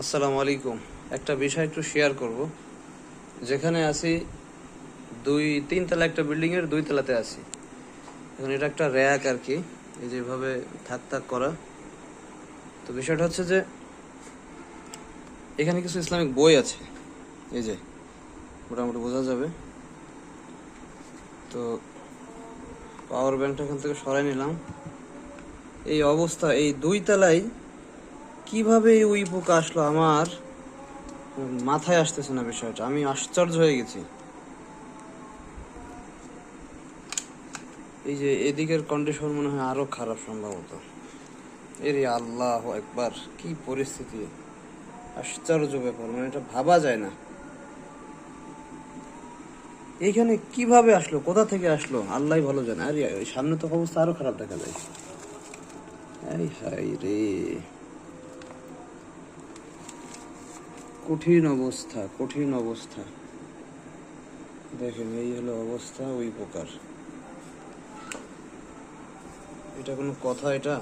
আসসালামু আলাইকুম। একটা বিষয় একটু শেয়ার করব। যেখানে আছি, দুই, তিন তলা একটা বিল্ডিং এর দুই তলাতে আছি। এখন এটা একটা র্যাক আর কি, এই যেভাবে থাক থাক করা। তো বিষয়টা হচ্ছে যে, এখানে কিছু ইসলামিক বই আছে। এই যে, মোটামুটি বোঝা যাবে। তো পাওয়ার ব্যাংকটা এখান থেকে সরাই নিলাম। এই অবস্থা, এই দুই তলায় কীভাবে ওই পোকা আসলো আমার? মাথায় আসতেছে না বিষয়টা, আমি আশ্চর্য হয়ে গেছি। এই যে এদিকের কন্ডিশন মনে হয় আরও খারাপ সম্ভবত। এরে আল্লাহ একবার কি পরিস্থিতি। আশ্চর্য ব্যাপার মানে এটা ভাবা যায় না। এইখানে কীভাবে আসলো? কোথা থেকে আসলো? আল্লাহ ভালো জানে। আরে সামনে তো অবস্থা আরও খারাপ দেখা যায়। হাই রে। কঠিন অবস্থা কঠিন অবস্থা। দেখেন এই হলো অবস্থা ওই প্রকার। এটা কোনো কথা এটা?